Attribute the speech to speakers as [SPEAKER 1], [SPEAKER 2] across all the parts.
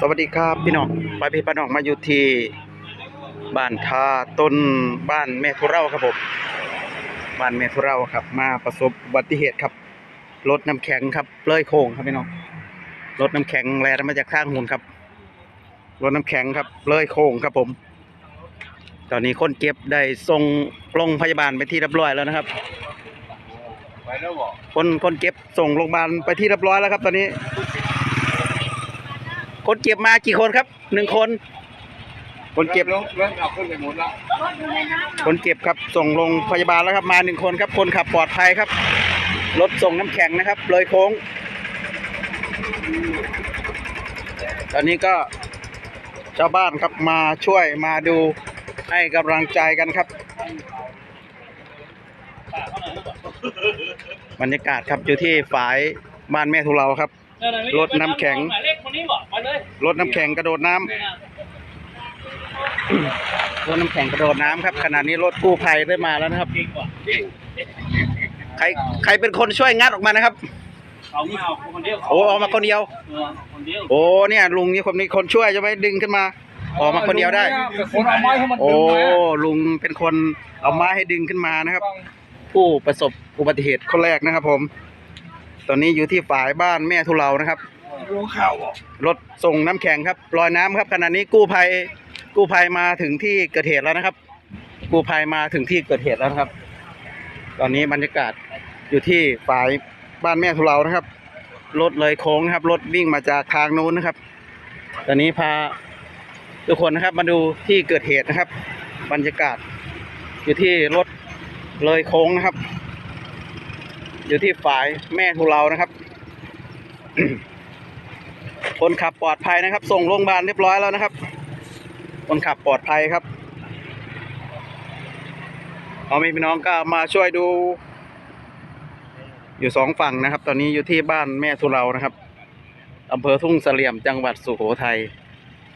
[SPEAKER 1] สวัสดีครับพี่น้องไปพี่ป้าน้องมาอยู่ที่บ้านท่าต้นบ้านแม่ทุเราครับผมบ้านแม่ทุเราครับ มาประสบอุบัติเหตุครับรถน้ำแข็งครับเปลอยโค้งครับพี่น้องรถน้ำแข็งแล่นมาจากข้างหุ่นครับรถน้ำแข็งครับเปลอยโค้งครับผม ตอนนี้คนเจ็บได้ส่งโรงพยาบาลไปที่เรียบร้อยแล้วนะครับ
[SPEAKER 2] ไปแล้วบอก
[SPEAKER 1] คนคนเจ็บส่งโรงพยาบาลไปที่เรียบร้อยแล้วครับ ตอนนี้ คนเจ็บมากี่คนครับหนึ่งคน คนเจ็บ
[SPEAKER 2] เริ่มเริ่มเอาขึ้นไปหมดแล้ว
[SPEAKER 1] คนเจ็บครับส่งโรงพยาบาลแล้วครับมาหนึ่งคนครับ คนขับปลอดภัยครับรถส่งน้ำแข็งนะครับเลยโค้ง ตอนนี้ก็ชาวบ้านครับมาช่วยมาดูให้กำลังใจกันครับ บรรยากาศครับอยู่ที่ฝายบ้านแม่ทุเราครับรถน้ำแข็ง
[SPEAKER 3] หมายเลข คนนี้บอกมาเลย
[SPEAKER 1] รถน้ำแข็งกระโดดน้ำรถน้ำแข็งกระโดดน้ำครับขณะนี้รถกู้ภัยได้มาแล้วนะครับ
[SPEAKER 3] จริงกว่า
[SPEAKER 1] ใครใครเป็นคนช่วยงัดออกมานะครับ
[SPEAKER 3] เขาไม่เอาคนเดียว
[SPEAKER 1] โอ้ออกมาคนเดียว
[SPEAKER 3] เออคนเดียว
[SPEAKER 1] โอ้เนี่ยลุงนี่คนนี้คนช่วยจะไม่ดึงขึ้นมา ออกมาคนเดียวได้
[SPEAKER 2] คนเอาไม้ให้มัน
[SPEAKER 1] โอ้
[SPEAKER 2] ดึงมา
[SPEAKER 1] ลุงเป็นคนเอาไม้ให้ดึงขึ้นมานะครับ ผู้ประสบอุบัติเหตุคนแรกนะครับผม ตอนนี้อยู่ที่ฝายบ้านแม่ทุเลานะครับ
[SPEAKER 2] รู้ข่าวบอก
[SPEAKER 1] รถส่งน้ำแข็งครับลอยน้ำครับขณะนี้กู้ภัยกู้ภัยมาถึงที่เกิดเหตุแล้วนะครับ กู้ภัยมาถึงที่เกิดเหตุแล้วนะครับ ตอนนี้บรรยากาศอยู่ที่ฝ่ายบ้านแม่ทุเรานะครับรถเลยโค้งนะครับรถวิ่งมาจากทางนู้นนะครับ ตอนนี้พาทุกคนนะครับมาดูที่เกิดเหตุนะครับ บรรยากาศ อยู่ที่รถเลยโค้งนะครับ อยู่ที่ฝ่ายแม่ทุเรานะครับ คนขับปลอดภัยนะครับ ส่งโรงพยาบาลเรียบร้อยแล้วนะครับ คนขับปลอดภัยครับเอามีพี่น้องก็มาช่วยดู อยู่สองฝั่งนะครับ ตอนนี้อยู่ที่บ้านแม่ทุเรานะครับอำเภอทุ่งเสลี่ยมจังหวัดสุโขทัย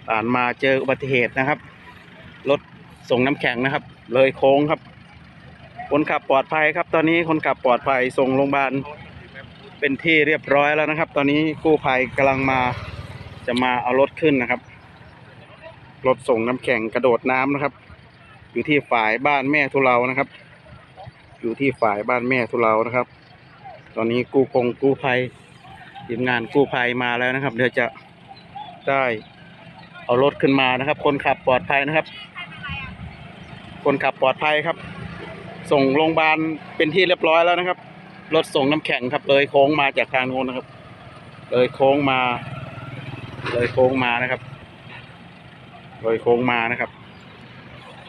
[SPEAKER 1] ผ่านมาเจออุบัติเหตุนะครับรถส่งน้ำแข็งนะครับ เลยโค้งครับ คนขับปลอดภัยครับ ตอนนี้คนขับปลอดภัยส่งโรงพยาบาลเป็นที่เรียบร้อยแล้วนะครับ ตอนนี้กู้ภัยกำลังมา จะมาเอารถขึ้นนะครับ รถส่งน้ำแข็งกระโดดน้ำนะครับ อยู่ที่ฝ่ายบ้านแม่ทุเรานะครับ อยู่ที่ฝ่ายบ้านแม่ทุเรานะครับ ตอนนี้กู้พงกู้ภัยทีมงานกู้ภัยมาแล้วนะครับเดี๋ยวจะได้เอารถขึ้นมานะครับ คนขับปลอดภัยนะครับ คนขับปลอดภัยครับ ส่งโรงพยาบาลเป็นที่เรียบร้อยแล้วนะครับ รถส่งน้ำแข็งครับเลยโค้งมาจากทางโน้นนะครับ เลยโค้งมา เลยโค้งมานะครับเลยโค้งมานะครับ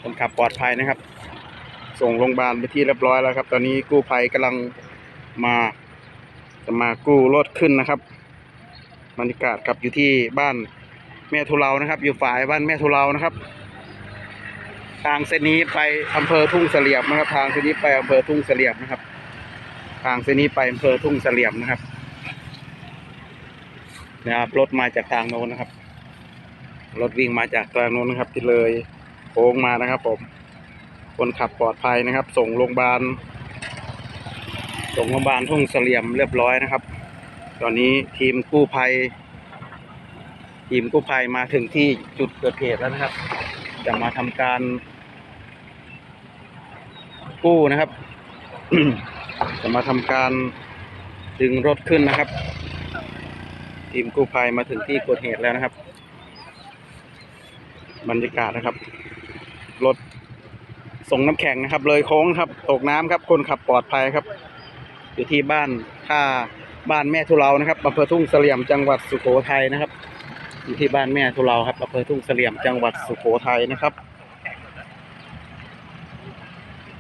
[SPEAKER 1] คนขับปลอดภัยนะครับ ส่งโรงพยาบาลไปที่เรียบร้อยแล้วครับ ตอนนี้กู้ภัยกำลังมาจะมากู้รถขึ้นนะครับบรรยากาศครับอยู่ที่บ้านแม่ทุเลานะครับ อยู่ฝ่ายบ้านแม่ทุเลานะครับ ทางเส้นนี้ไปอำเภอทุ่งเสลี่ยมนะครับ ทางเส้นนี้ไปอำเภอทุ่งเสลี่ยมนะครับ ทางเส้นนี้ไปอำเภอทุ่งเสลี่ยมนะครับ นะครับรถมาจากทางโน้นนะครับ รถวิ่งมาจากทางโน้นนะครับ ที่เลยโค้งมานะครับ ผม คนขับปลอดภัยนะครับ ส่งโรงพยาบาลส่งโรงพยาบาลทุ่งเสลี่ยมเรียบร้อยนะครับ ตอนนี้ทีมกู้ภัย ทีมกู้ภัยมาถึงที่จุดเกิดเหตุแล้วนะครับ จะมาทำการ กู้นะครับ จะมาทำการดึงรถขึ้นนะครับ ทีมกู้ภัยมาถึงที่เกิดเหตุแล้วนะครับ บรรยากาศนะครับ รถส่งน้ำแข็งนะครับ เลยโค้งครับ ตกน้ำครับ คนขับปลอดภัยครับ อยู่ที่บ้านท่าบ้านแม่ทุเลานะครับอำเภอทุ่งเสลี่ยมจังหวัดสุโขทัยนะครับ อยู่ที่บ้านแม่ทุเลาครับอำเภอทุ่งเสลี่ยมจังหวัดสุโขทัยนะครับ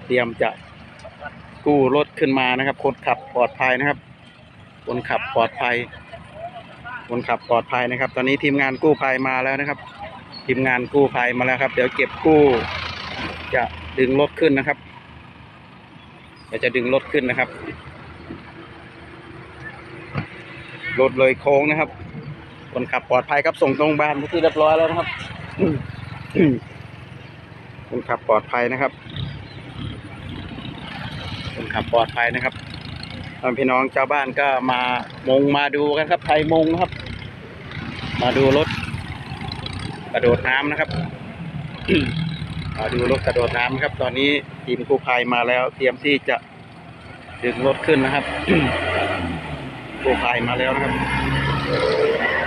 [SPEAKER 1] เตรียมจะกู้รถขึ้นมานะครับ คนขับปลอดภัยนะครับ คนขับปลอดภัย คนขับปลอดภัยนะครับ ตอนนี้ทีมงานกู้ภัยมาแล้วนะครับ ทีมงานกู้ภัยมาแล้วครับ เดี๋ยวเก็บกู้ จะดึงรถขึ้นนะครับเดี๋ยวจะดึงรถขึ้นนะครับรถเลยโค้งนะครับ คนขับปลอดภัยครับส่งโรงพยาบาลที่เรียบร้อยแล้วนะครับคนขับปลอดภัยนะครับคนขับปลอดภัยนะครับ พี่น้องชาวบ้านก็มามงมาดูกันครับไทยมงครับ มาดูรถกระโดดน้ำนะครับมาดูรถกระโดดน้ำครับ ตอนนี้ทีมกู้ภัยมาแล้วเตรียมที่จะดึงรถขึ้นนะครับกู้ภัยมาแล้วนะครับ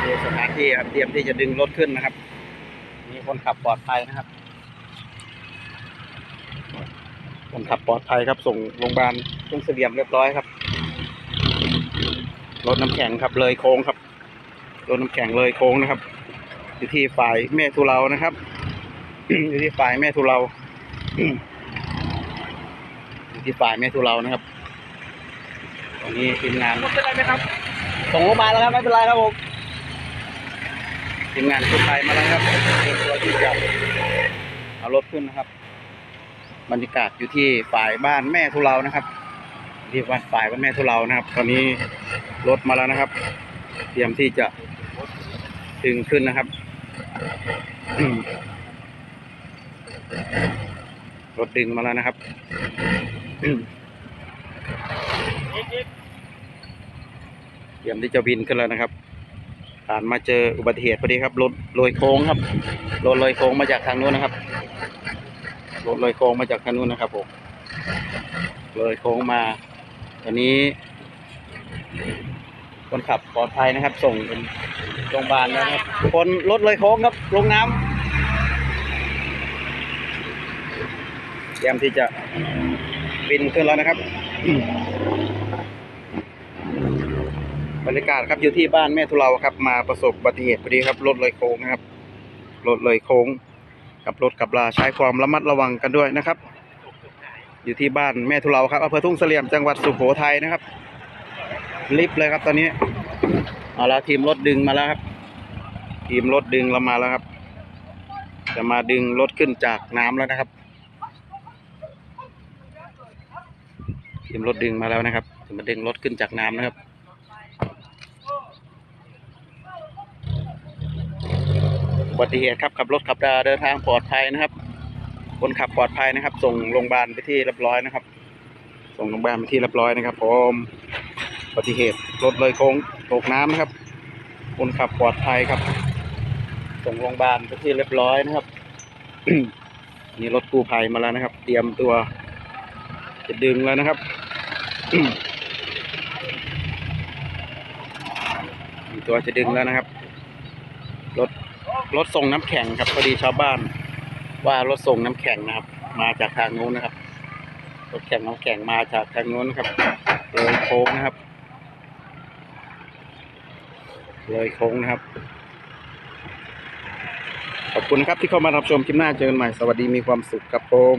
[SPEAKER 1] ดูสถานที่ครับเตรียมที่จะดึงรถขึ้นนะครับ มีคนขับปลอดภัยนะครับคนขับปลอดภัยครับ ส่งโรงพยาบาลทุ่งเสียมเรียบร้อยครับ รถน้ำแข็งครับเลยโค้งครับรถน้ำแข็งเลยโค้งนะครับ อยู่ที่ฝ่ายแม่ทุเรานะครับ อยู่ที่ฝ่ายแม่ทุเราอยู่ที่ฝ่ายแม่ทุเรานะครับตอนนี้ทีมงาน
[SPEAKER 3] เป็นไรไหมครับ
[SPEAKER 1] ส่งโรงพยาบาลแล้วครับไม่เป็นไรครับผมทีมงานกู้ภัยมาแล้วครับเตรียมตัวที่จะเอารถขึ้นนะครับ บรรยากาศอยู่ที่ฝ่ายบ้านแม่ทุเรานะครับ ที่วัดฝ่ายบ้านแม่ทุเรานะครับ ตอนนี้รถมาแล้วนะครับ เตรียมที่จะดึงขึ้นนะครับ รถดึงมาแล้วนะครับเตรียมที่จะบินขึ้นแล้วนะครับผ่านมาเจออุบัติเหตุพอดีครับรถลอยโค้งครับรถลอยโค้งมาจากทางนู้นนะครับรถลอยโค้งมาจากทางนู้นนะครับผมลอยโค้งมา ตอนนี้ คนขับปลอดภัยนะครับ ส่งเป็นโรงพยาบาลแล้วนะครับ คนรถเลยโค้งครับ ลงน้ำเตรียมที่จะบินขึ้นแล้วนะครับ บรรยากาศครับอยู่ที่บ้านแม่ทุเราครับ มาประสบอุบัติเหตุพอดีครับ รถเลยโค้งนะครับ รถเลยโค้ง กับรถกับลาใช้ความระมัดระวังกันด้วยนะครับ อยู่ที่บ้านแม่ทุเราครับอำเภอทุ่งเสลี่ยมจังหวัดสุโขทัยนะครับ ลิฟต์เลยครับตอนนี้เอาละทีมรถดึงมาแล้วครับ ทีมรถดึงเรามาแล้วครับ จะมาดึงรถขึ้นจากน้ำแล้วนะครับ ทีมรถดึงมาแล้วนะครับจะมาดึงรถขึ้นจากน้ำนะครับอุบัติเหตุครับขับรถขับราเดินทางปลอดภัยนะครับ คนขับปลอดภัยนะครับ ส่งโรงพยาบาลไปที่เรียบร้อยนะครับ ส่งโรงพยาบาลไปที่เรียบร้อยนะครับผมอุบัติเหตุรถเลยโค้งตกน้ำนะครับ คนขับปลอดภัยครับ ส่งโรงพยาบาลไปที่เรียบร้อยนะครับนี่รถกู้ภัยมาแล้วนะครับ เตรียมตัว จะดึงแล้วนะครับมีตัวจะดึงแล้วนะครับ รถรถส่งน้ำแข็งครับพอดีชาวบ้าน ว่ารถส่งน้ำแข็งนะครับ มาจากทางนู้นนะครับรถแข่งน้ำแข็งมาจากทางนู้นครับเลยโค้งนะครับ เลยโค้งนะครับ ขอบคุณครับที่เข้ามารับชมคลิปหน้าเจอกันใหม่ สวัสดีมีความสุขครับผม